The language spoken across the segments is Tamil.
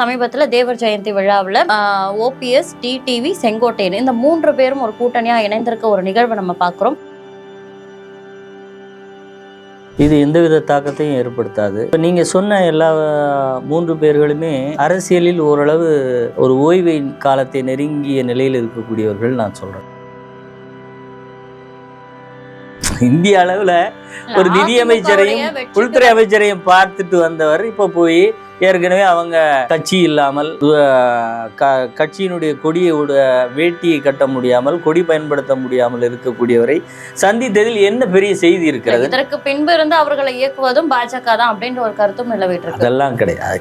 சமீபத்தில் தேவர் ஜெயந்தி விழாவில் ஓபிஎஸ் டிடிவி செங்கோட்டையன் இந்த மூன்று பேரும் ஒரு கூட்டணியாக இணைந்திருக்க ஒரு நிகழ்வை நம்ம பார்க்குறோம். இது எந்தவித தாக்கத்தையும் ஏற்படுத்தாது. இப்போ நீங்கள் சொன்ன எல்லா மூன்று பேர்களுமே அரசியலில் ஓரளவு ஒரு ஓய்வின் காலத்தை நெருங்கிய நிலையில் இருக்கக்கூடியவர்கள் நான் சொல்கிறேன் இந்திய அளவில் ஒரு நிதியமைச்சரையும் உள்துறை அமைச்சரையும் பார்த்துட்டு வந்தவர் இப்போ போய் ஏற்கனவே அவங்க கட்சி இல்லாமல் கட்சியினுடைய கொடியை உட- வேட்டியை கட்ட முடியாமல் கொடி பயன்படுத்த முடியாமல் இருக்கக்கூடியவரை சந்தித்ததில் என்ன பெரிய செய்தி இருக்கிறது? இதற்கு பின்பு இருந்து அவர்களை இயக்குவதும் பாஜக தான் அப்படின்ற ஒரு கருத்தும் நிலவிட்டு அதெல்லாம் கிடையாது.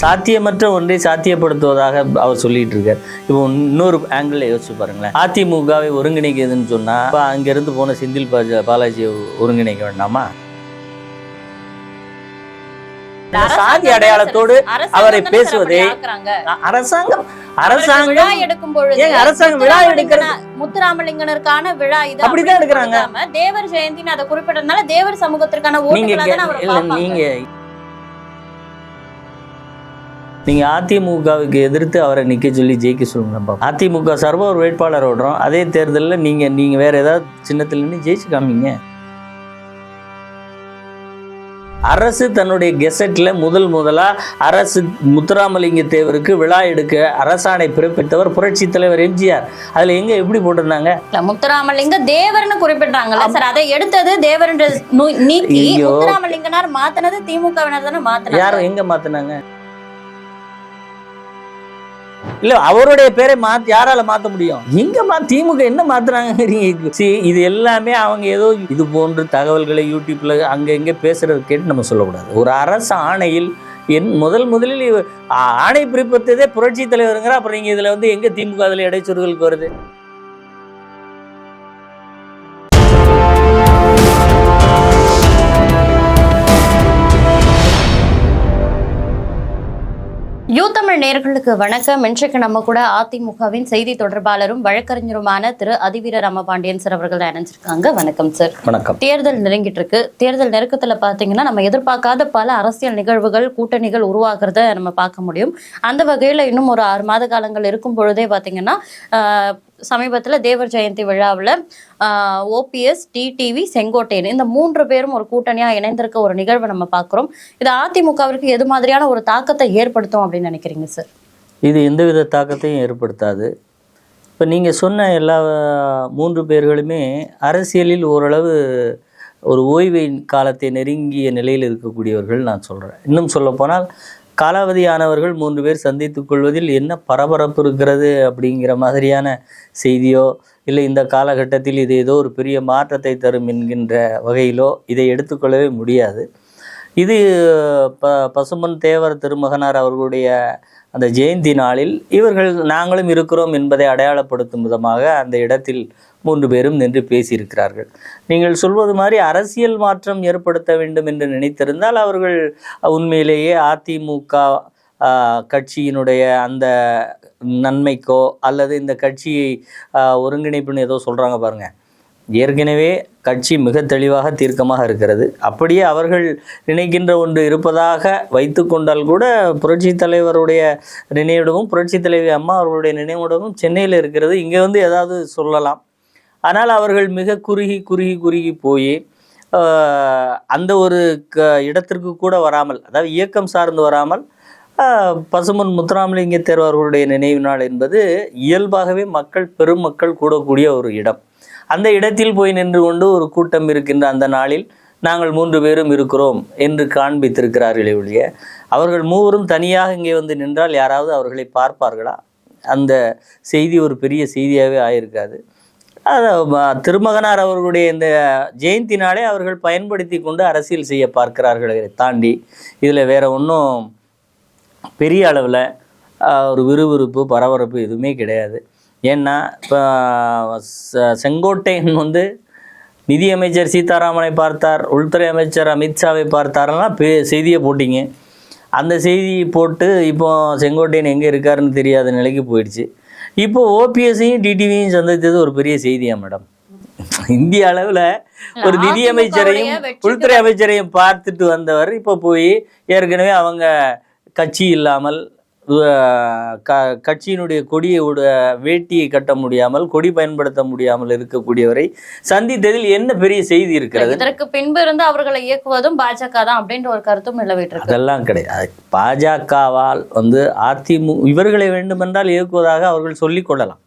சாத்தியமற்ற ஒன்றை சாத்தியப்படுத்துவதாக அவர் சொல்லிட்டு இருக்கார். இப்போ இன்னொரு ஆங்கிள் யோசிச்சு பாருங்களேன். அதிமுகவை ஒருங்கிணைக்குதுன்னு சொன்னா அப்ப அங்கிருந்து போன செந்தில் பாஜ பாலாஜியை ஒருங்கிணைக்க வேண்டாமா? சாதி அடையாளத்தோடு அவரை பேசுவதை- அரசாங்கம் அரசாங்கம் எடுக்கும் பொழுது அரசாங்கம் விழா எடுக்கிறது முத்துராமலிங்கன- முத்துராமலிங்கனருக்கான விழா இது அப்படிதான் எடுக்கிறாங்க. தேவர் ஜெயந்தின்னு அதை குறிப்பிட்டதுனால தேவர் சமூகத்திற்கான நீங்க ஓட்டுகளை தானே அவர் கே- இல்ல பார்ப்பாங்க. நீங்க நீங்க அதிமுகவுக்கு எதிர்த்து அவரை நிக்க சொல்லி ஜெயிக்க சொல்லுங்க. அதிமுக சார்பாக ஒரு வேட்பாளர் ஓடுறோம் அதே தேர்தலில் நீங்க நீங்க வேற ஏதாவது சின்னத்துல நின்று ஜெயிச்சு காமிங்க அரசு தன்னுடைய கெசட்ல முதல் முதலா அரசு முத்துராமலிங்க தேவருக்கு விழா எடுக்க அரசாணை பிறப்பித்தவர் புரட்சி தலைவர் எம்ஜிஆர். அதுல எங்க எப்படி போட்டிருந்தாங்க? முத்துராமலிங்க தேவர்னு குறிப்பிட்டாங்கல்ல சார். அதை எடுத்தது தேவர்ன்ற நீக்கி. முத்துராமலிங்கனார் மாத்தினது திமுகவினர் தானே மாத்தினாங்க. யாரும் எங்க மாத்துனாங்க? இல்ல அவருடைய பேரை மாத்தி யாரால மாத்த முடியும்? எங்க மா திமுக என்ன மாத்துறாங்க இது எல்லாமே அவங்க ஏதோ இது போன்ற தகவல்களை யூடியூப்ல அங்க இங்க பேசுறது கேட்டு நம்ம சொல்லக்கூடாது. ஒரு அரசு ஆணையில் என் முதல் முதலில் ஆணை பிறப்பித்ததே புரட்சி தலைவருங்கிற அப்புறம் நீங்க இதுல வந்து எங்க திமுக அதில் இடைச்சொல்களுக்கு வருது? யூ தமிழ் நேயர்களுக்கு வணக்கம். இன்றைக்கு நம்ம கூட அதிமுகவின் செய்தி தொடர்பாளரும் வழக்கறிஞருமான திரு அதிவீர ராமபாண்டியன் சார் அவர்கள் இணைஞ்சிருக்காங்க. வணக்கம் சார். வணக்கம். தேர்தல் நெருங்கிட்டு இருக்கு. தேர்தல் நெருக்கத்துல பாத்தீங்கன்னா நம்ம எதிர்பார்க்காத பல அரசியல் நிகழ்வுகள் கூட்டணிகள் உருவாகிறத நம்ம பார்க்க முடியும். அந்த வகையில இன்னும் ஒரு ஆறு மாத காலங்கள் இருக்கும் பொழுதே பாத்தீங்கன்னா சமீபத்தில் தேவர் ஜெயந்தி விழாவில் ஓபிஎஸ் டிடிவி செங்கோட்டையன் இந்த மூன்று பேரும் ஒரு கூட்டணியாக இணைந்திருக்க ஒரு நிகழ்வை நம்ம பார்க்குறோம். இது அதிமுகவிற்கு எது மாதிரியான ஒரு தாக்கத்தை ஏற்படுத்தும் அப்படின்னு நினைக்கிறீங்க சார்? இது எந்தவித தாக்கத்தையும் ஏற்படுத்தாது. இப்போ நீங்கள் சொன்ன எல்லா மூன்று பேர்களுமே அரசியலில் ஓரளவு ஒரு ஓய்வின் காலத்தை நெருங்கிய நிலையில் இருக்கக்கூடியவர்கள் நான் சொல்கிறேன் இன்னும் சொல்லப்போனால் காலாவதியானவர்கள் மூன்று பேர் சந்தித்து கொள்வதில் என்ன பரபரப்பு இருக்கிறது அப்படிங்கிற மாதிரியான செய்தியோ இல்லை இந்த காலகட்டத்தில் இது ஏதோ ஒரு பெரிய மாற்றத்தை தரும் என்கின்ற வகையிலோ இதை எடுத்துக்கொள்ளவே முடியாது. இது ப பசுமன் தேவர் திருமகனார் அவர்களுடைய அந்த ஜெயந்தி நாளில் இவர்கள் நாங்களும் இருக்கிறோம் என்பதை அடையாளப்படுத்தும் விதமாக அந்த இடத்தில் மூன்று பேரும் நின்று பேசியிருக்கிறார்கள். நீங்கள் சொல்வது மாதிரி அரசியல் மாற்றம் ஏற்படுத்த வேண்டும் என்று நினைத்திருந்தால் அவர்கள் உண்மையிலேயே அதிமுக கட்சியினுடைய அந்த நன்மைக்கோ அல்லது இந்த கட்சியை ஒருங்கிணைப்புன்னு ஏதோ சொல்கிறாங்க பாருங்கள் ஏற்கனவே கட்சி மிக தெளிவாக தீர்க்கமாக இருக்கிறது. அப்படியே அவர்கள் நினைக்கின்ற ஒன்று இருப்பதாக வைத்து கொண்டால் கூட புரட்சி தலைவருடைய நினைவிடமும் புரட்சி தலைவி அம்மா அவர்களுடைய நினைவிடமும் சென்னையில் இருக்கிறது. இங்கே வந்து ஏதாவது சொல்லலாம். ஆனால் அவர்கள் மிக குறுகி குறுகி குறுகி போய் அந்த ஒரு க இடத்திற்கு கூட வராமல் அதாவது இயக்கம் சார்ந்து வராமல் பசுமன் முத்துராமலிங்க தேர்வர்களுடைய நினைவு நாள் என்பது இயல்பாகவே மக்கள் பெருமக்கள் கூடக்கூடிய ஒரு இடம். அந்த இடத்தில் போய் நின்று கொண்டு ஒரு கூட்டம் இருக்கின்ற அந்த நாளில் நாங்கள் மூன்று பேரும் இருக்கிறோம் என்று காண்பித்திருக்கிறார்களே ஒழிய அவர்கள் மூவரும் தனியாக இங்கே வந்து நின்றால் யாராவது அவர்களை பார்ப்பார்களா? அந்த செய்தி ஒரு பெரிய செய்தியாகவே ஆயிருக்காது. அது திருமகனார் அவர்களுடைய இந்த ஜெயந்தி நாளே அவர்கள் பயன்படுத்தி கொண்டு அரசியல் செய்ய பார்க்கிறார்களே தாண்டி இதில் வேற ஒன்றும் பெரிய அளவில் ஒரு விறுவிறுப்பு பரபரப்பு எதுவுமே கிடையாது. ஏன்னா இப்போ செங்கோட்டையன் வந்து நிதியமைச்சர் சீதாராமனை பார்த்தார் உள்துறை அமைச்சர் அமித்ஷாவை பார்த்தாரெல்லாம் பே செய்தியை போட்டிங்க. அந்த செய்தியை போட்டு இப்போ செங்கோட்டையன் எங்கே இருக்காருன்னு தெரியாத நிலைக்கு போயிடுச்சு. இப்போ ஓபிஎஸ்ஸையும் டிடிவியும் சந்தித்தது ஒரு பெரிய செய்தியா மேடம்? இந்திய அளவுல ஒரு நிதி அதிமுகவுடைய அமைச்சரையும் வெற்றிக்கு உள்துறை அமைச்சரையும் பார்த்துட்டு வந்தவர் இப்போ போய் ஏற்கனவே அவங்க கட்சி இல்லாமல் க- கட்சியினுடைய கொடியை உட- வேட்டியை கட்ட முடியாமல் கொடி பயன்படுத்த முடியாமல் இருக்கக்கூடியவரை சந்தித்ததில் என்ன பெரிய செய்தி இருக்கிறது? இதற்கு பின்பு இருந்து அவர்களை இயக்குவதும் பாஜக தான் அப்படின்ற ஒரு கருத்தும் நிலவிட்டு அதெல்லாம் கிடையாது. பாஜகவால் வந்து அதிமு இவர்களை வேண்டுமென்றால் இயக்குவதாக அவர்கள் சொல்லிக் கொள்ளலாம்.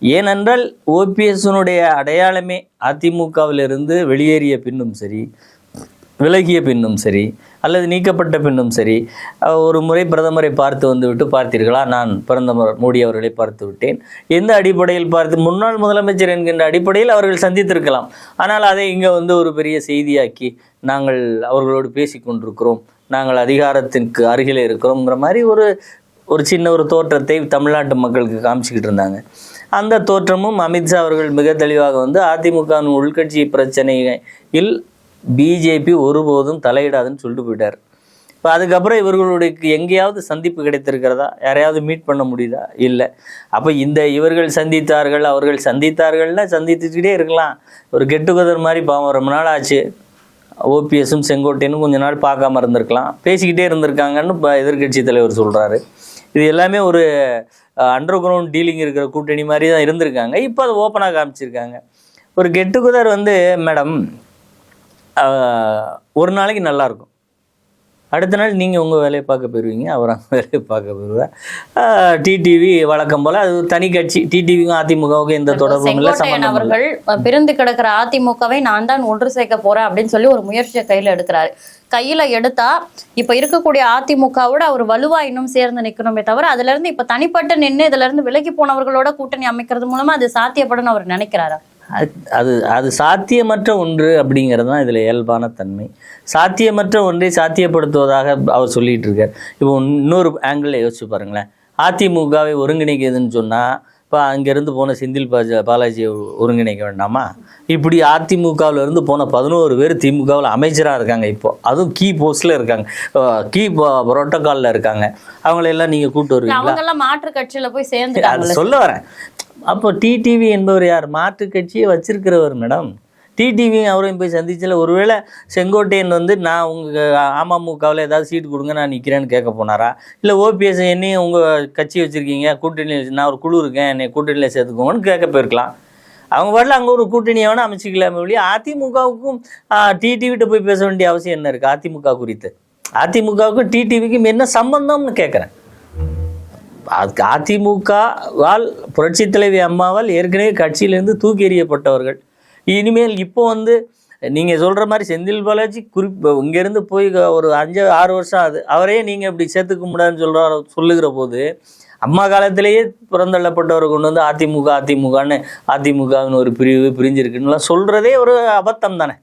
ஏனென்றால் ஓபிஎஸ்னுடைய அடையாளமே அதிமுகவிலிருந்து வெளியேறிய பின்னும் சரி விலகிய பின்னும் சரி அல்லது நீக்கப்பட்ட பின்னும் சரி ஒரு முறை பிரதமரை பார்த்து வந்துவிட்டு பார்த்தீர்களா? நான் பிரதமர் மோடி அவர்களை பார்த்து விட்டேன். எந்த அடிப்படையில் பார்த்து முன்னாள் முதலமைச்சர் என்கின்ற அடிப்படையில் அவர்கள் சந்தித்திருக்கலாம். ஆனால் அதை இங்கே வந்து ஒரு பெரிய செய்தியாக்கி நாங்கள் அவர்களோடு பேசி கொண்டிருக்கிறோம். நாங்கள் அதிகாரத்திற்கு அருகில் இருக்கிறோங்கிற மாதிரி ஒரு ஒரு சின்ன ஒரு தோற்றத்தை தமிழ்நாட்டு மக்களுக்கு காமிச்சிக்கிட்டு இருந்தாங்க. அந்த தோற்றமும் அமித்ஷா அவர்கள் மிக தெளிவாக வந்து அதிமுகவின் உள்கட்சி பிரச்சனையில் பிஜேபி ஒருபோதும் தலையிடாதுன்னு சொல்லிட்டு போயிட்டார். இப்போ அதுக்கப்புறம் இவர்களுடைய எங்கேயாவது சந்திப்பு கிடைத்திருக்கிறதா? யாரையாவது மீட் பண்ண முடியுதா? இல்லை. அப்போ இந்த இவர்கள் சந்தித்தார்கள் அவர்கள் சந்தித்தார்கள்னா சந்தித்துக்கிட்டே இருக்கலாம். ஒரு கெட் டுகெதர் மாதிரி பாவம் ரொம்ப நாள் ஆச்சு. ஓபிஎஸும் செங்கோட்டையனும் கொஞ்ச நாள் பார்க்காம இருந்திருக்கலாம். பேசிக்கிட்டே இருந்திருக்காங்கன்னு இப்போ எதிர்க்கட்சி தலைவர் சொல்கிறாரு இது எல்லாமே ஒரு அண்டர் கிரவுண்ட் டீலிங் இருக்கிற கூட்டணி மாதிரி தான் இருந்திருக்காங்க. இப்போ அதை ஓப்பனாக காமிச்சிருக்காங்க. ஒரு கெட் டுகெதர் வந்து மேடம் ஒரு நாளைக்கு நல்லா இருக்கும் அடுத்த நாள் நீங்கள் உங்கள் வேலையை பார்க்க போயிடுவீங்க அவர் வேலையை பார்க்க போயிடுவார் டிடிவி வழக்கம் போல் அது தனி கட்சி. டிடிவிக்கும் அதிமுகவுக்கும் எந்த தொடர்பும் இல்லை அவர்கள் பிரிந்து கிடக்கிற அதிமுகவை நான் தான் ஒன்று சேர்க்க போறேன் அப்படின்னு சொல்லி ஒரு முயற்சியை கையில எடுக்கிறாரு. கையில எடுத்தா இப்ப இருக்கக்கூடிய அதிமுகவோட அவர் வலுவா இன்னும் சேர்ந்து நிக்கணுமே தவிர அதுல இருந்து இப்ப தனிப்பட்டு நின்று இதுல இருந்து விலகி போனவர்களோட கூட்டணி அமைக்கிறது மூலமா அது சாத்தியப்படும் அவர் நினைக்கிறாரா? அது- அது சாத்தியமற்ற ஒன்று அப்படிங்கிறது தான் இதில் இயல்பான தன்மை. சாத்தியமற்ற ஒன்றை சாத்தியப்படுத்துவதாக அவர் சொல்லிட்டு இருக்கார் இப்போ இன்னொரு ஆங்கிளில் யோசிச்சு பாருங்களேன். அதிமுகவை ஒருங்கிணைக்குதுன்னு சொன்னால் இப்போ அங்கேருந்து போன செந்தில் பாஜ பாலாஜியை ஒருங்கிணைக்க வேண்டாமா? இப்படி அதிமுகவில் இருந்து போன பதினோரு பேர் திமுகவில் அமைச்சராக இருக்காங்க இப்போ. அதுவும் கீ போஸ்ட்டில் இருக்காங்க. கீ புரோட்டோக்காலில் இருக்காங்க. அவங்களெல்லாம் நீங்கள் கூப்பிட்டு வருவீங்களா? மாற்று கட்சியில போய் சேர்ந்துட்டாங்கல்ல சொல்ல வரேன். அப்போ டிடிவி என்பவர் யார்? மாற்று கட்சியை வச்சிருக்கிறவர் மேடம். டிடிவி அவரையும் போய் சந்திச்சில் ஒருவேளை செங்கோட்டையன் வந்து நான் உங்கள் அமமுகவில் ஏதாவது சீட் கொடுங்க நான் நிற்கிறேன்னு கேட்க போனாரா? இல்லை ஓபிஎஸ் என்னையும் உங்கள் கட்சி வச்சுருக்கீங்க கூட்டணியில் நான் ஒரு குழு இருக்கேன் என்னை கூட்டணியில் சேர்த்துக்கோங்கன்னு கேட்க போயிருக்கலாம். அவங்க பாட்டில் அங்கே ஒரு கூட்டணியை வேணால் அமைச்சிக்கலாமே ஒழிய அதிமுகவுக்கும் டிடிவிட்ட போய் பேச வேண்டிய அவசியம் என்ன இருக்குது அதிமுக குறித்து. அதிமுகவுக்கும் டிடிவிக்கும் என்ன சம்பந்தம்னு கேட்குறேன். அதிமுகவால் புரட்சி தலைவி அம்மாவால் ஏற்கனவே கட்சியிலேருந்து தூக்கி எறியப்பட்டவர்கள். இனிமேல் இப்போ வந்து நீங்கள் சொல்கிற மாதிரி செந்தில் பாலாஜி குறிப்பு இங்கேருந்து போய் ஒரு அஞ்சு ஆறு வருஷம் ஆகுது. அவரே நீங்கள் இப்படி சேர்த்துக்க முடியாதுன்னு சொல்கிற சொல்லுகிற போது அம்மா காலத்திலேயே பிறந்தள்ளப்பட்டவர் கொண்டு வந்து அதிமுக அதிமுகன்னு அதிமுகவின் ஒரு பிரிவு பிரிஞ்சிருக்குன்னுலாம் சொல்கிறதே ஒரு அபத்தம் தானே.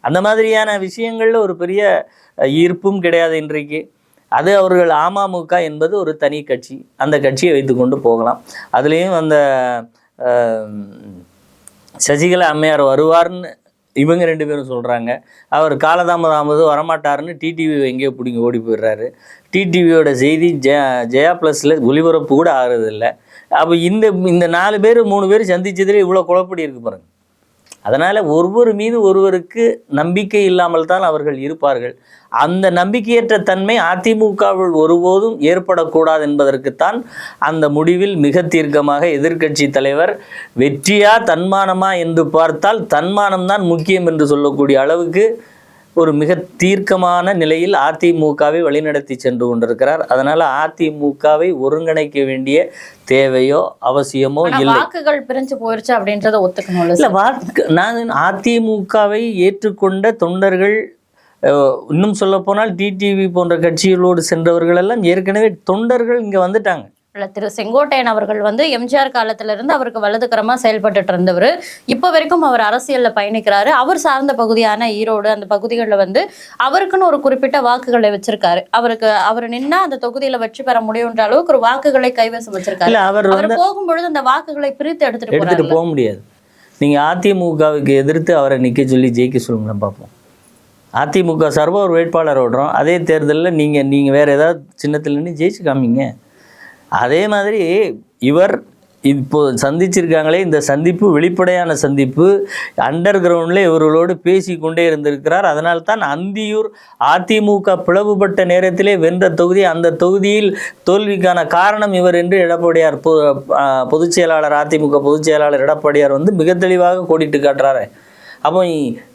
அந்த மாதிரியான விஷயங்களில் ஒரு பெரிய ஈர்ப்பும் கிடையாது இன்றைக்கு. அது அவர்கள் அமமுக என்பது ஒரு தனி கட்சி. அந்த கட்சியை வைத்துக்கொண்டு போகலாம். அதுலேயும் அந்த சசிகலா அம்மையார் வருவார்னு இவங்க ரெண்டு பேரும் சொல்கிறாங்க அவர் காலதாமதாமது வரமாட்டாருன்னு டிடிவி எங்கேயோ பிடிங்க ஓடி போயிடுறாரு. டிடிவியோட செய்தி ஜெயா ஜெயா ப்ளஸில் ஒளிபரப்பு கூட ஆகிறதில்ல. அப்போ இந்த இந்த நாலு பேர் மூணு பேர் சந்திச்சதுல இவ்வளோ குழப்படி இருக்கு பாருங்க. அதனால் ஒருவர் மீது ஒருவருக்கு நம்பிக்கை இல்லாமல் தான் அவர்கள் இருப்பார்கள். அந்த நம்பிக்கையற்ற தன்மை அதிமுகவில் ஒருபோதும் ஏற்படக்கூடாது என்பதற்குத்தான் அந்த முடிவில் மிக தீர்க்கமாக எதிர்க்கட்சி தலைவர் வெற்றியா தன்மானமா என்று பார்த்தால் தன்மானம் தான் முக்கியம் என்று சொல்லக்கூடிய அளவுக்கு ஒரு மிக தீர்க்கமான நிலையில் அதிமுகவை வழிநடத்தி சென்று கொண்டிருக்கிறார். அதனால் அதிமுகவை ஒருங்கிணைக்க வேண்டிய தேவையோ அவசியமோ இல்லை. வாக்குகள் பிரிஞ்சு போயிருச்சு அப்படின்றத ஒத்துக்கணும்ல இல்ல வாக்கு நான் அதிமுகவை ஏற்றுக்கொண்ட தொண்டர்கள் இன்னும் சொல்ல போனால் டிடிவி போன்ற கட்சிகளோடு சென்றவர்கள் எல்லாம் ஏற்கனவே தொண்டர்கள் இங்க வந்துட்டாங்க. திரு செங்கோட்டையன் அவர்கள் வந்து எம்ஜிஆர் காலத்துல இருந்து அவருக்கு வலதுகரமா செயல்பட்டுட்டு இருந்தவர். இப்ப வரைக்கும் அவர் அரசியல்ல பயணிக்கிறாரு. அவர் சார்ந்த பகுதியான ஈரோடு அந்த பகுதிகளில் வந்து அவருக்குன்னு ஒரு குறிப்பிட்ட வாக்குகளை வச்சிருக்காரு. அவருக்கு அவர் நின்னா அந்த தொகுதியில வெற்றி பெற முடியுன்ற அளவுக்கு ஒரு வாக்குகளை கைவசம் வச்சிருக்காரு. அவர் போகும்பொழுது அந்த வாக்குகளை பிரித்து எடுத்துட்டு எடுத்துட்டு போக முடியாது. நீங்க அதிமுகவுக்கு எதிர்த்து அவரை நிக்க சொல்லி ஜெயிக்க சொல்லுங்களேன் பார்ப்போம் அதிமுக சார்பாக ஒரு வேட்பாளர் விடுறோம் அதே தேர்தலில் நீங்க நீங்க வேற ஏதாவது சின்னத்தில் நின்று ஜெயிச்சு காமிங்க. அதே மாதிரி இவர் இப்போ சந்திச்சிருக்காங்களே இந்த சந்திப்பு வெளிப்படையான சந்திப்பு அண்டர் கிரவுண்டில் இவர்களோடு பேசி கொண்டே இருந்திருக்கிறார். அதனால் தான் அந்தியூர் அதிமுக பிளவுபட்ட நேரத்திலே வென்ற தொகுதி அந்த தொகுதியில் தோல்விக்கான காரணம் இவர் என்று எடப்பாடியார் பொ பொதுச் செயலாளர் அதிமுக பொதுச் செயலாளர் எடப்பாடியார் வந்து மிக தெளிவாக கோடிட்டு காட்டுறாரு. அப்போ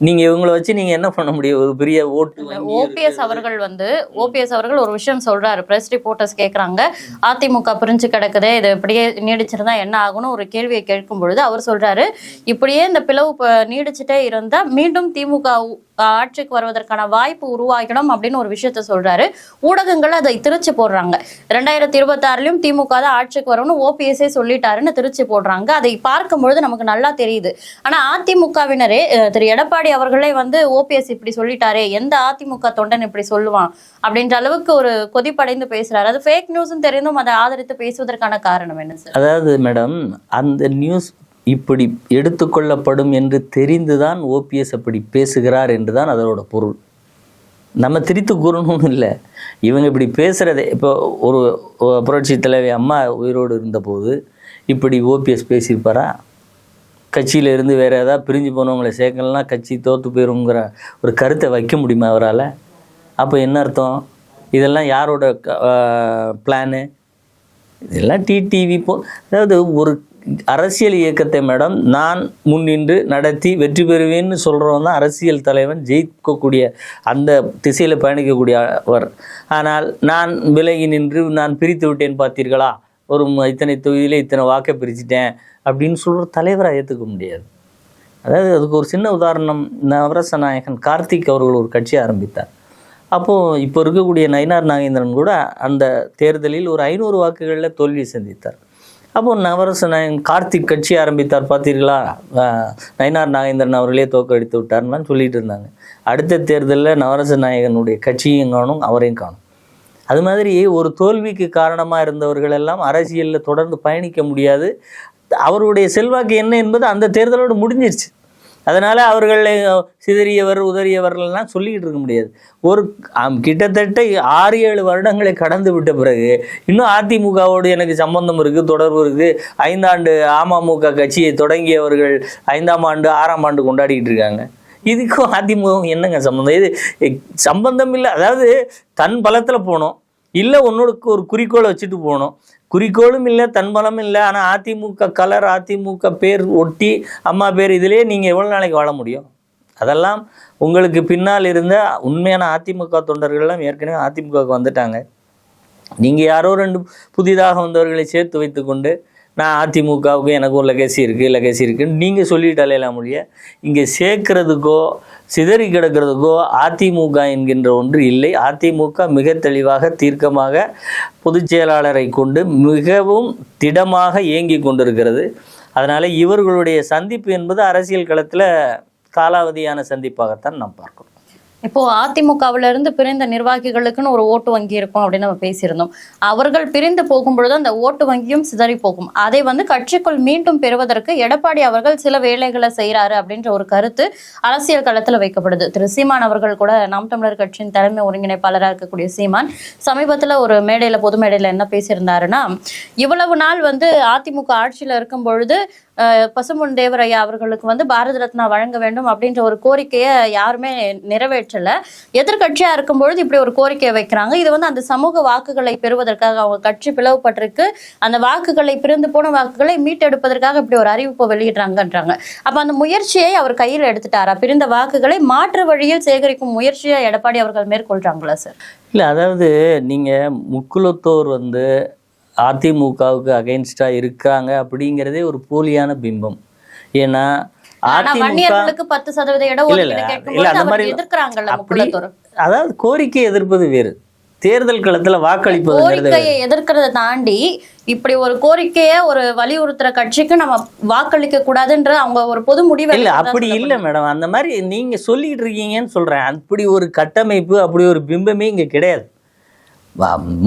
நீங்கள் இவங்களை வச்சு நீங்கள் என்ன பண்ண முடியும்? ஒரு பெரிய ஓட்டு ஓபிஎஸ் அவர்கள் வந்து ஓபிஎஸ் அவர்கள் ஒரு விஷயம் சொல்றாரு. பிரஸ் ரிப்போர்ட்டர்ஸ் கேக்குறாங்க. அதிமுக பிரிஞ்சு கிடக்குதே இது இப்படியே நீடிச்சிருந்தா என்ன ஆகும்னு ஒரு கேள்வியை கேட்கும் பொழுது அவர் சொல்றாரு இப்படியே இந்த பிளவு நீடிச்சிட்டே இருந்தா மீண்டும் திமுக ஆட்சிக்கு வருவதற்கான வாய்ப்பு உருவாக்கணும் அப்படின்னு ஒரு விஷயத்த சொல்றாரு. ஊடகங்கள் அதை திருச்சி போடுறாங்க. ரெண்டாயிரத்தி இருபத்தி ஆறுலயும் திமுக தான் ஆட்சிக்கு வரும்னு ஓபிஎஸ்ஏ சொல்லிட்டாருன்னு திருச்சி போடுறாங்க. அதை பார்க்கும்பொழுது நமக்கு நல்லா தெரியுது. ஆனா அதிமுகவினரே திரு எடப்பாடி அவர்களே வந்து ஓபிஎஸ் இப்படி சொல்லிட்டாரே எந்த அதிமுக தொண்டன் இப்படி சொல்லுவான் அப்படின்ற அளவுக்கு ஒரு கொதிப்படைந்து பேசுறாரு. அது ஃபேக் நியூஸ் தெரிந்தும் அதை ஆதரித்து பேசுவதற்கான காரணம் என்ன சார் அதாவது மேடம் அந்த நியூஸ் இப்படி எடுத்துக்கொள்ளப்படும் என்று தெரிந்துதான் ஓபிஎஸ் அப்படி பேசுகிறார் என்று தான் அதனோட பொருள். நம்ம திரித்து கூறணும்னு இல்லை. இவங்க இப்படி பேசுகிறதே இப்போ ஒரு புரட்சி தலைவி அம்மா உயிரோடு இருந்தபோது இப்படி ஓபிஎஸ் பேசியிருப்பாரா? கட்சியில் இருந்து வேறு ஏதாவது பிரிஞ்சு போனவங்களை சேர்க்கலாம் கட்சி தோற்று போயிருங்கிற ஒரு கருத்தை வைக்க முடியுமா அவரால்? அப்போ என்ன அர்த்தம்? இதெல்லாம் யாரோட பிளானு? இதெல்லாம் டிடிவி போ அதாவது ஒரு அரசியல் இயக்கத்தை மேடம் நான் முன்னின்று நடத்தி வெற்றி பெறுவேன்னு சொல்கிறவன் தான் அரசியல் தலைவன் ஜெயிக்கக்கூடிய அந்த திசையில் பயணிக்கக்கூடியவர் ஆனால் நான் விலகி நின்று நான் பிரித்து விட்டேன் பார்த்தீர்களா? ஒரு இத்தனை தொகுதியில் இத்தனை வாக்கை பிரிச்சிட்டேன் அப்படின்னு சொல்கிற தலைவரை ஏற்றுக்க முடியாது. அதாவது அதுக்கு ஒரு சின்ன உதாரணம் நவரச நாயகன் கார்த்திக் அவர்கள் ஒரு கட்சி ஆரம்பித்தார். அப்போது இப்போ இருக்கக்கூடிய நயினார் நாகேந்திரன் கூட அந்த தேர்தலில் ஒரு ஐநூறு வாக்குகளில் தோல்வி சந்தித்தார். அப்போ நவரச நாயகன் கார்த்திக் கட்சி ஆரம்பித்தார் பார்த்தீர்களா? நயினார் நாகேந்திரன் அவர்களே தோக்கடித்து விட்டார்லாம் சொல்லிட்டு இருந்தாங்க. அடுத்த தேர்தலில் நவரச நாயகனுடைய கட்சியும் காணும் அவரையும் காணும். அது மாதிரி ஒரு தோல்விக்கு காரணமாக இருந்தவர்கள் எல்லாம் அரசியலில் தொடர்ந்து பயணிக்க முடியாது. அவருடைய செல்வாக்கு என்ன என்பது அந்த தேர்தலோடு முடிஞ்சிருச்சு. அதனால் அவர்களை சிதறியவர் உதறியவர்கள்லாம் சொல்லிக்கிட்டு இருக்க முடியாது. ஒரு கிட்டத்தட்ட ஆறு ஏழு வருடங்களை கடந்து விட்ட பிறகு இன்னும் அதிமுகவோடு எனக்கு சம்பந்தம் இருக்குது தொடர்பு இருக்குது ஐந்தாண்டு அமமுக கட்சியை தொடங்கியவர்கள் ஐந்தாம் ஆண்டு ஆறாம் ஆண்டு கொண்டாடிக்கிட்டு இருக்காங்க. இதுக்கும் அதிமுகவும் என்னங்க சம்பந்தம்? இது சம்பந்தம் இல்லை அதாவது தன் பலத்தில் போனோம். இல்லை உன்னோட ஒரு குறிக்கோளை வச்சுட்டு போகணும். குறிக்கோளும் இல்லை தன் இல்லை ஆனால் அதிமுக கலர் அதிமுக பேர் ஒட்டி அம்மா பேர் இதிலே நீங்கள் எவ்வளோ நாளைக்கு வாழ முடியும்? அதெல்லாம் உங்களுக்கு பின்னால் இருந்த உண்மையான அதிமுக தொண்டர்கள்லாம் ஏற்கனவே அதிமுகவுக்கு வந்துட்டாங்க. நீங்கள் யாரோ ரெண்டு புதிதாக வந்தவர்களை சேர்த்து வைத்துக்கொண்டு நான் அதிமுகவுக்கு எனக்கும் ஒரு லெகசி இருக்குது லெகசி இருக்குன்னு நீங்கள் சொல்லிட்டாலே மொழிய இங்கே சேர்க்கறதுக்கோ சிதறி கிடக்கிறதுக்கோ அதிமுக என்கின்ற ஒன்று இல்லை. அதிமுக மிக தெளிவாக தீர்க்கமாக பொதுச் செயலாளரை கொண்டு மிகவும் திடமாக இயங்கி கொண்டிருக்கிறது. அதனால் இவர்களுடைய சந்திப்பு என்பது அரசியல் களத்தில் காலாவதியான சந்திப்பாகத்தான் நாம் பார்க்கணும் இப்போ அதிமுகவுல இருந்து பிரிந்த நிர்வாகிகளுக்குன்னு ஒரு ஓட்டு வங்கி இருக்கும் அப்படின்னு நம்ம பேசியிருந்தோம். அவர்கள் பிரிந்து போகும்பொழுது அந்த ஓட்டு வங்கியும் சிதறி போகும். அதை வந்து கட்சிக்குள் மீண்டும் பெறுவதற்கு எடப்பாடி அவர்கள் சில வேலைகளை செய்கிறாரு அப்படின்ற ஒரு கருத்து அரசியல் களத்துல வைக்கப்படுது. திரு சீமான் அவர்கள் கூட நாம் தமிழர் கட்சியின் தலைமை ஒருங்கிணைப்பாளராக இருக்கக்கூடிய சீமான் சமீபத்துல ஒரு மேடையில பொது மேடையில என்ன பேசியிருந்தாருன்னா இவ்வளவு நாள் வந்து அதிமுக ஆட்சியில இருக்கும் பொழுது பசும்பொன் தேவரையா அவர்களுக்கு வந்து பாரத ரத்னா வழங்க வேண்டும் அப்படின்ற ஒரு கோரிக்கையை யாருமே நிறைவேற்றல. எதிர்கட்சியா இருக்கும்பொழுது இப்படி ஒரு கோரிக்கையை வைக்கிறாங்க. இது வந்து அந்த சமூக வாக்குகளை பெறுவதற்காக அவங்க கட்சி பிளவுபட்டிருக்கு. அந்த வாக்குகளை பிரிந்து போன வாக்குகளை மீட்டெடுப்பதற்காக இப்படி ஒரு அறிவிப்பை வெளியிடுறாங்கன்றாங்க. அப்ப அந்த முயற்சியை அவர் கையில் எடுத்துட்டாரா? பிரிந்த வாக்குகளை மாற்று வழியில் சேகரிக்கும் முயற்சியை எடப்பாடி அவர்கள் மேற்கொள்றாங்களா சார்? இல்லை அதாவது நீங்கள் முக்குலத்தோர் வந்து அதிமுகவுக்கு அகைன்ஸ்டாக இருக்காங்க அப்படிங்கிறதே ஒரு போலியான பிம்பம். ஏன்னா அதிமுக பத்து சதவீத இட இல்ல, இல்ல, ஒதுக்கீடு இல்ல, கேட்கும்போது அந்த அவர் மாதிரி எதிர்க்கிறாங்கல்ல அப்படி முக்குலத்தோர் அதாவது கோரிக்கை எதிர்ப்பது வேறு. தேர்தல் களத்தில் வாக்களிப்பதுங்கிறது வேறு. கோரிக்கையை எதிர்க்கிறத தாண்டி இப்படி ஒரு கோரிக்கையை ஒரு வலியுறுத்துற கட்சிக்கு நம்ம வாக்களிக்க கூடாதுன்ற அவங்க ஒரு பொது முடிவு இல்ல அப்படி இல்லை மேடம். அந்த மாதிரி நீங்க சொல்லிட்டு இருக்கீங்கன்னு சொல்றேன். அப்படி ஒரு கட்டமைப்பு அப்படி ஒரு பிம்பமே இங்க கிடையாது.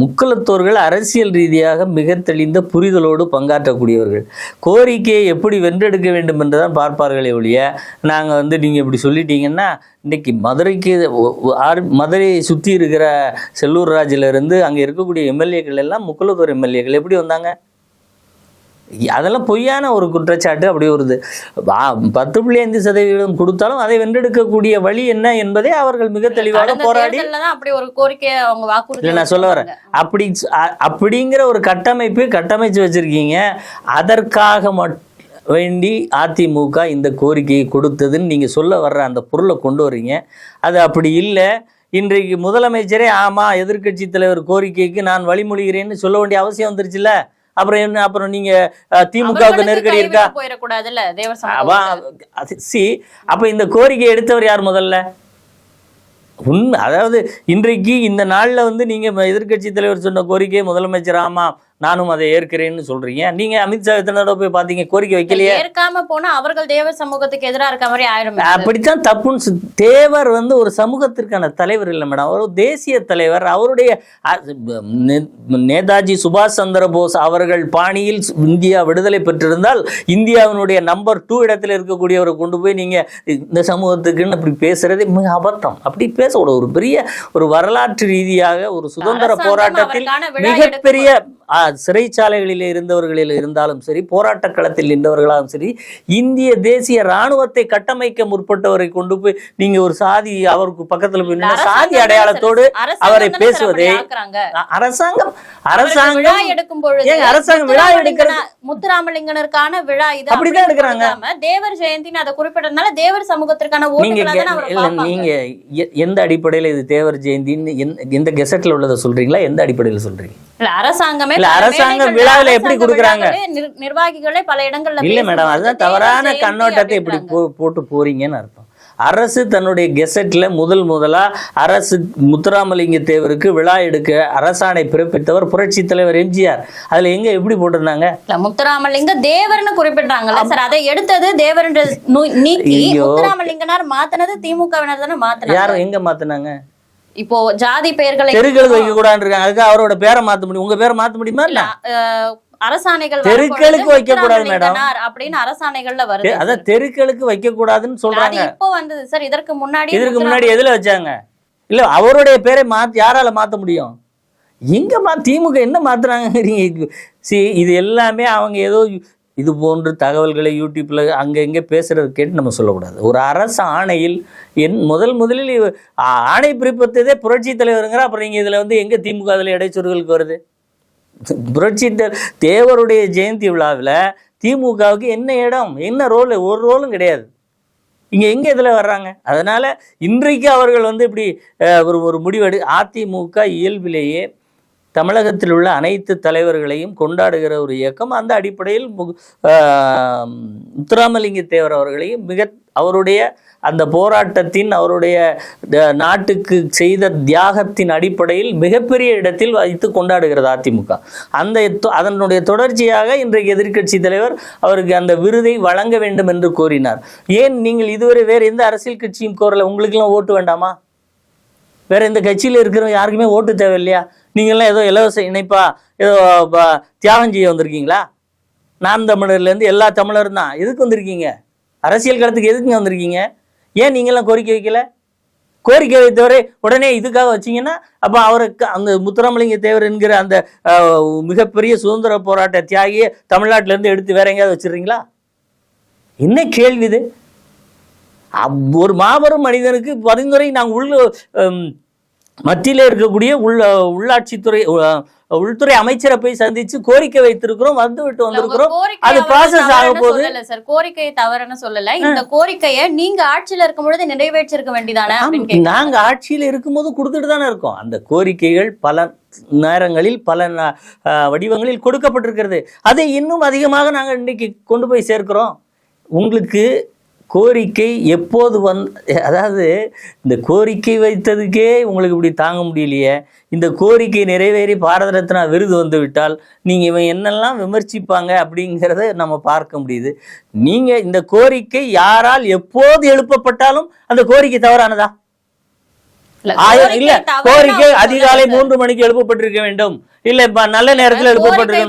முக்களத்தோர்கள் அரசியல் ரீதியாக மிக தெளிந்த புரிதலோடு பங்காற்றக்கூடியவர்கள். கோரிக்கையை எப்படி வென்றெடுக்க வேண்டும் என்றுதான் பார்ப்பார்களே ஒழிய நாங்கள் வந்து நீங்கள் இப்படி சொல்லிட்டீங்கன்னா இன்னைக்கு மதுரைக்கு ஆர் மதுரையை சுற்றி இருக்கிற செல்லூர் ராஜிலிருந்து அங்கே இருக்கக்கூடிய எம்எல்ஏக்கள் எல்லாம் முக்களத்தோர் எம்எல்ஏக்கள். எப்படி வந்தாங்க? அதெல்லாம் பொய்யான ஒரு குற்றச்சாட்டு அப்படி வருது. பத்து புள்ளி ஐந்து சதவீதம் கொடுத்தாலும் அதை வென்றெடுக்கக்கூடிய வழி என்ன என்பதை அவர்கள் மிக தெளிவாக போராடி அப்படி ஒரு கோரிக்கையை அவங்க வாக்குறுதி இல்லை நான் சொல்ல வரேன். அப்படி அப்படிங்கிற ஒரு கட்டமைப்பு கட்டமைச்சு வச்சிருக்கீங்க. அதற்காக மட் வேண்டி அதிமுக இந்த கோரிக்கையை கொடுத்ததுன்னு நீங்கள் சொல்ல வர்ற அந்த பொருளை கொண்டு வர்றீங்க அது அப்படி இல்லை. இன்றைக்கு முதலமைச்சரே ஆமாம் எதிர்க்கட்சி தலைவர் கோரிக்கைக்கு நான் வழிமொழிகிறேன்னு சொல்ல வேண்டிய அவசியம் வந்துருச்சுல்ல. அப்புறம் என்ன அப்புறம் நீங்கள் திமுகவுக்கு நெருக்கடி இருக்கா? போயிடக்கூடாதுல்ல சி அப்போ இந்த கோரிக்கை எடுத்தவர் யார் முதல்ல? உண்மை அதாவது இன்றைக்கு இந்த நாளில் வந்து நீங்கள் எதிர்க்கட்சி தலைவர் சொன்ன கோரிக்கையை முதலமைச்சர் ஆமா நானும் அதை ஏற்கிறேன்னு சொல்றீங்க. நீங்க அமித்ஷா எத்தனை தடவை போய் பார்த்தீங்க கோரிக்கை வைக்கலையே. ஏற்காம போனா அவர்கள் தேவர் சமூகத்துக்கு எதிரா இருக்க மாதிரி ஆயிடும் அப்படித்தான் தப்புன்னு தேவர் வந்து ஒரு சமூகத்திற்கான தலைவர் இல்லை மேடம். ஒரு தேசிய தலைவர். அவருடைய நேதாஜி சுபாஷ் சந்திர போஸ் அவர்கள் பாணியில் இந்தியா விடுதலை பெற்றிருந்தால் இந்தியாவினுடைய நம்பர் டூ இடத்துல இருக்கக்கூடியவரை கொண்டு போய் நீங்க இந்த சமூகத்துக்குன்னு அப்படி பேசுறது மிக அபத்தம். அப்படி பேசக்கூடாது. ஒரு பெரிய ஒரு வரலாற்று ரீதியாக ஒரு சுதந்திர போராட்டத்தில் மிகப்பெரிய சிறைச்சாலைகளில் இருந்தவர்களில் இருந்தாலும் சரி போராட்ட களத்தில் நின்றவர்களாலும் சரி இந்திய தேசிய ராணுவத்தை கட்டமைக்க முற்பட்டவரை கொண்டு போய் நீங்க ஒரு சாதி அவருக்கு பக்கத்துல போய் சாதி அடையாளத்தோடு அவரை பேசுவதே அரசாங்கம் அரசாங்கம் எடுக்கும் பொழுது அரசாங்கம் விழா முத்துராமலிங்கனா- முத்துராமலிங்கனருக்கான விழா இது அப்படிதான் எடுக்கறாங்க. தேவர் ஜெயந்தின்னு அதை குறிப்பிட்டதுனால தேவர் சமூகத்திற்கான நீங்க. நீங்க எந்த அடிப்படையில இது தேவர் ஜெயந்தின்னு எந்த- கெசட்ல உள்ளதை சொல்றீங்களா எந்த அடிப்படையில சொல்றீங்க இல்ல அரசாங்கமே மேடைகள்ல விழாவுல எப்படி அரசாங்க கொடுக்கறாங்க? நிர்வாகிகளே பல இடங்கள்ல இல்ல மேடம் அதுதான் தவறான கண்ணோட்டத்தை இப்படி போட்டு போறீங்கன்னு அர்த்தம் அரசு தன்னுடைய கெசட்ல முதல் முதலா அரசு முத்துராமலிங்க தேவருக்கு விழா எடுக்க அரசாணை பிறப்பித்தவர் புரட்சி தலைவர் எம்ஜிஆர். அதுல எங்க எப்படி போட்டிருந்தாங்க? முத்துராமலிங்க தேவர்னு குறிப்பிட்டாங்கல்ல சார். அதை எடுத்தது தேவர் என்று நு- நீக்கி. முத்துராமலிங்கனார் மாத்தினது திமுகவினர் தானே மாத்தினாங்க. யாரும் எங்க மாத்துனாங்க? இப்போ ஜாதி பெயர்களை தெருக்களுக்கு வைக்க கூடாதுன்னு இருக்காங்க. அதுக்கு அவரோட பேரை மாத்த முடியும். உங்க பேரை மாத்த முடியுமா? இல்ல அரசாணைகள் தெருக்களுக்கு வரும்பொழுது வைக்கக்கூடாது மேடம். அப்படின்னு அரசாணைகள்ல வருது. அதான் தெருக்களுக்கு வைக்க கூடாதுன்னு சொல்றாங்க. இப்போ வந்தது. சார் இதற்கு முன்னாடி இதற்கு முன்னாடி எதுல வச்சாங்க? இல்ல அவருடைய பேரை மாத்தி யாரால மாத்த முடியும்? எங்க மா திமுக என்ன மாத்துறாங்க சி இது எல்லாமே அவங்க ஏதோ இது போன்ற தகவல்களை யூடியூப்ல அங்க இங்க பேசுறது கேட்டு நம்ம சொல்லக்கூடாது. ஒரு அரசு ஆணையில் என் முதல் முதலில் ஆணை பிறப்பித்ததே புரட்சி தலைவருங்கிற அப்புறம் நீங்க இதுல வந்து எங்க திமுக அதுல இடைச்சொல்களுக்கு வருது? புரட்சி தேவருடைய ஜெயந்தி விழாவில் திமுகவுக்கு என்ன இடம் என்ன ரோல் ஒரு ரோலும் கிடையாது. இங்கே எங்கே இதில் வர்றாங்க? அதனால் இன்றைக்கு அவர்கள் வந்து இப்படி ஒரு ஒரு முடிவெடு அதிமுக இயல்பிலேயே தமிழகத்தில் உள்ள அனைத்து தலைவர்களையும் கொண்டாடுகிற ஒரு இயக்கம். அந்த அடிப்படையில் மு- ஆஹ், முத்துராமலிங்க தேவர் அவர்களையும் மிக அவருடைய அந்த போராட்டத்தின் அவருடைய நாட்டுக்கு செய்த தியாகத்தின் அடிப்படையில் மிகப்பெரிய இடத்தில் வைத்து கொண்டாடுகிறது அதிமுக. அந்த அதனுடைய தொடர்ச்சியாக இன்றைக்கு எதிர்க்கட்சி தலைவர் அவருக்கு அந்த விருதை வழங்க வேண்டும் என்று கோரினார். ஏன் நீங்கள் இதுவரை வேறு எந்த அரசியல் கட்சியும் கோரலை? உங்களுக்கெல்லாம் ஓட்டு வேண்டாமா? வேற எந்த கட்சியில் இருக்கிறவங்க யாருக்குமே ஓட்டு தேவையில்லையா? நீங்களாம் ஏதோ இலவச இணைப்பா ஏதோ ப- தியாகம் செய்ய வந்திருக்கீங்களா? நாம் தமிழர்லேருந்து எல்லா தமிழரும் தான். எதுக்கு வந்திருக்கீங்க? அரசியல் களத்துக்கு எதுக்குங்க வந்திருக்கீங்க? ஏன் நீங்களாம் கோரிக்கை வைக்கல? கோரிக்கை வைத்தவரை உடனே இதுக்காக வச்சிங்கன்னா அப்போ அவருக்கு அந்த முத்துராமலிங்க தேவர் என்கிற அந்த மிகப்பெரிய சுதந்திர போராட்ட தியாகியை தமிழ்நாட்டிலேருந்து எடுத்து வேற எங்கேயாவது வச்சிடுறீங்களா? என்ன கேள்வி இது? அப்- ஒரு மாபெரும் மனிதனுக்கு பரிந்துரை நாங்கள் உள்ள மத்தியில இருக்கக்கூடிய உள்ள உள்ளாட்சித்துறை உள்துறை அமைச்சரை போய் சந்திச்சு கோரிக்கை வைத்திருக்கிறோம் வந்து விட்டு வந்திருக்கிறோம். அது process ஆக. சொல்லல சார். கோரிக்கையை தவறுன்னு சொல்லல. இந்த கோரிக்கையை நீங்க ஆட்சியில இருக்கும் பொழுது நிறைவேற்றிருக்க வேண்டியதானே. நாங்க ஆட்சியில் இருக்கும்போது கொடுத்துட்டு தானே இருக்கோம். அந்த கோரிக்கைகள் பல நேரங்களில் பல வடிவங்களில் கொடுக்கப்பட்டிருக்கிறது. அதை இன்னும் அதிகமாக நாங்கள் இன்னைக்கு கொண்டு போய் சேர்க்கிறோம். உங்களுக்கு கோரிக்கை எப்போது வந் அதாவது இந்த கோரிக்கை வைத்ததுக்கே உங்களுக்கு இப்படி தாங்க முடியலையே. இந்த கோரிக்கை நிறைவேறி பாரத ரத்னா விருது வந்துவிட்டால் நீங்கள் இவன் என்னெல்லாம் விமர்சிப்பாங்க அப்படிங்கிறத நம்ம பார்க்க முடியுது. நீங்கள் இந்த கோரிக்கை யாரால் எப்போது எழுப்பப்பட்டாலும் அந்த கோரிக்கை தவறானதா? ஆயிரம் இல்ல கோரிக்கை அதிகாலை மூன்று மணிக்கு எழுப்பப்பட்டிருக்க வேண்டும். இல்ல நல்ல நேரத்துல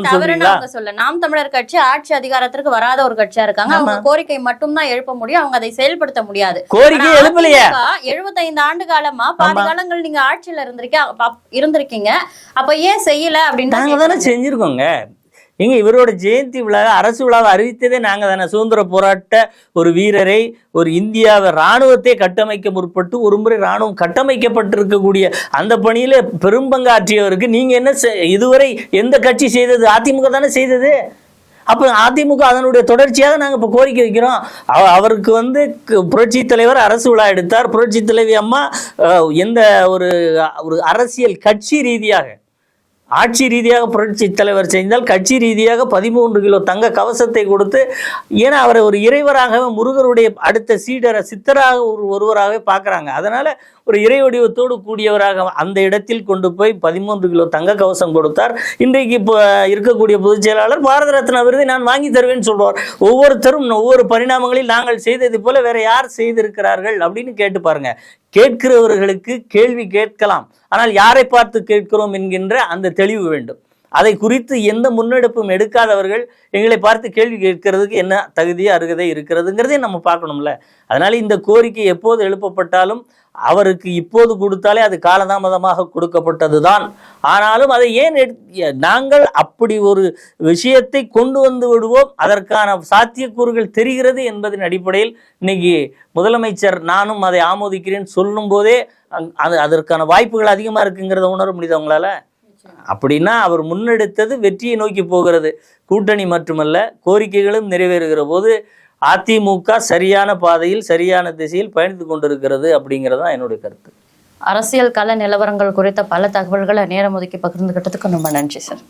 சொல்றீங்களா? அவங்க சொல்ல நாம் தமிழர் கட்சி ஆட்சி அதிகாரத்திற்கு வராத ஒரு கட்சியா இருக்காங்க. அவங்க கோரிக்கை மட்டும் தான் எழுப்ப முடியும். அவங்க அதை செயல்படுத்த முடியாது. கோரிக்கை எழுப்பலையே. 75 ஆண்டு காலமா பாதி காலங்கள் நீங்க ஆட்சியில இருந்திருக்க அப்ப- இருந்திருக்கீங்க. அப்ப ஏன் செய்யல அப்படின்னு நாங்க தானே. செஞ்சிருக்கோங்க. எங்க இவரோட ஜெயந்தி விழாவை அரசு விழாவை அறிவித்ததே நாங்கள் தானே. சுதந்திர போராட்ட ஒரு வீரரை ஒரு இந்தியாவை இராணுவத்தை கட்டமைக்க முற்பட்டு ஒரு முறை இராணுவம் கட்டமைக்கப்பட்டிருக்கக்கூடிய அந்த பணியில் பெரும்பங்காற்றியவருக்கு நீங்கள் என்ன இதுவரை எந்த கட்சி செய்தது? அதிமுக தானே செய்தது. அப்போ அதிமுக அதனுடைய தொடர்ச்சியாக நாங்கள் இப்போ கோரிக்கை வைக்கிறோம். அவ- அவருக்கு வந்து புரட்சி தலைவர் அரசு விழா எடுத்தார். புரட்சி தலைவி அம்மா எந்த ஒரு ஒரு அரசியல் கட்சி ரீதியாக ஆட்சி ரீதியாக புரட்சி தலைவர் செய்தால் கட்சி ரீதியாக பதிமூன்று கிலோ தங்க கவசத்தை கொடுத்து ஏன்னா அவரை ஒரு இறைவராகவே முருகருடைய அடுத்த சீடரை சித்தராக ஒரு ஒருவராகவே பார்க்குறாங்க. அதனால் ஒரு இறை வடிவத்தோடு கூடியவராக அந்த இடத்தில் கொண்டு போய் பதிமூன்று கிலோ தங்க கவசம் கொடுத்தார். இன்றைக்கு இப்போ இருக்கக்கூடிய பொதுச் செயலாளர் பாரத ரத்னா விருதை நான் வாங்கி தருவேன்னு சொல்வார். ஒவ்வொருத்தரும் ஒவ்வொரு பரிணாமங்களில் நாங்கள் செய்தது போல வேற யார் செய்திருக்கிறார்கள் அப்படின்னு கேட்டு பாருங்க. கேட்கிறவர்களுக்கு கேள்வி கேட்கலாம். ஆனால் யாரை பார்த்து கேட்கிறோம் என்கின்ற அந்த தெளிவு வேண்டும். அதை குறித்து எந்த முன்னெடுப்பும் எடுக்காதவர்கள் எங்களை பார்த்து கேள்வி கேட்கறதுக்கு என்ன தகுதியாக அருகதை இருக்கிறதுங்கிறதே நம்ம பார்க்கணும்ல. அதனால் இந்த கோரிக்கை எப்போது எழுப்பப்பட்டாலும் அவருக்கு இப்போது கொடுத்தாலே அது காலதாமதமாக கொடுக்கப்பட்டது தான் ஆனாலும் அதை ஏன் எடுத்- நாங்கள் அப்படி ஒரு விஷயத்தை கொண்டு வந்து விடுவோம் அதற்கான சாத்தியக்கூறுகள் தெரிகிறது என்பதன் அடிப்படையில் இன்னைக்கு முதலமைச்சர் நானும் அதை ஆமோதிக்கிறேன் சொல்லும் போதே அது அதற்கான வாய்ப்புகள் அதிகமாக இருக்குங்கிறத உணர முடியுது அவங்களால அப்படின்னா அவர் முன்னெடுத்தது வெற்றியை நோக்கி போகிறது. கூட்டணி மட்டுமல்ல கோரிக்கைகளும் நிறைவேறுகிற போது அதிமுக சரியான பாதையில் சரியான திசையில் பயணித்து கொண்டிருக்கிறது அப்படிங்கிறது தான் என்னுடைய கருத்து. அரசியல் கள நிலவரங்கள் குறித்த பல தகவல்களை நேரம் ஒதுக்கி பகிர்ந்துகிட்டதுக்கு ரொம்ப நன்றி சார்.